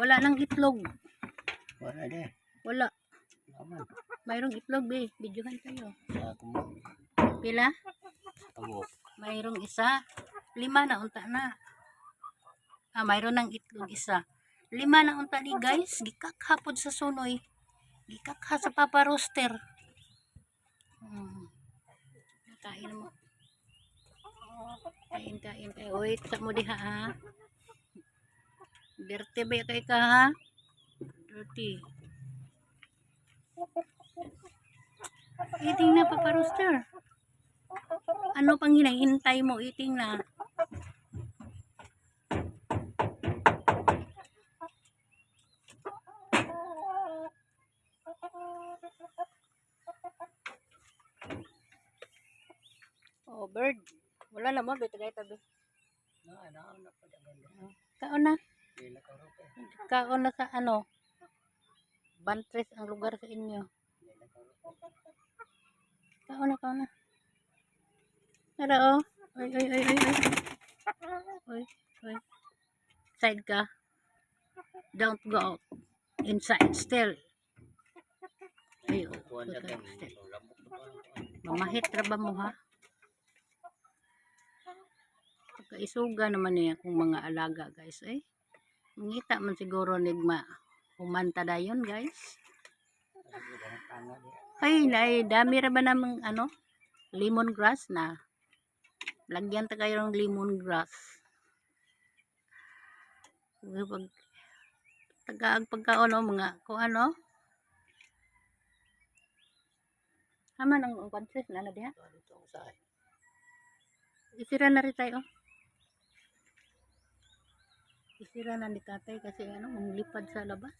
Wala nang itlog. Wala de. Wala. Naman. Mayroong itlog, be. Videohan tayo. Pila? Kumok. Mayroong isa. Lima na unta na. Ah, mayroon ng itlog isa. Lima na unta ni guys. Gikak hapod sa sunoy. Gikak ha sa papa roaster. Hmm. Kain mo. Kain, kain, kain. Wait, sa mo diha ha. Dirty ba kay ka ha? Dirty. Eating na papa roaster. Ano pang hinahintay mo? Eating na. Oh, bird. Wala na mo, bito tabi. Na, na, na pa dagan. Kaon na. Kaon na sa ano. Bantres ang lugar sa inyo. Kaon na, kaon na. Tara oh. Oy, oy, oy, oy, oy. Oy, oy. Side ka. Don't go. Inside still. Ay, oh. Mamahit ra mo ha? Kaisuga naman niya kung mga alaga guys eh. Mangita man siguro nigma humanta dayon guys. Ay, nay, dami ra ba namang ano? Lemongrass na. Lagyan ta kayo ng lemongrass. Pag tagaag pagkaon oh, mga kung ano. Haman ang pansis na na diha. Isira na rin tayo. Isira na ni tatay kasi ano, manglipad sa labas.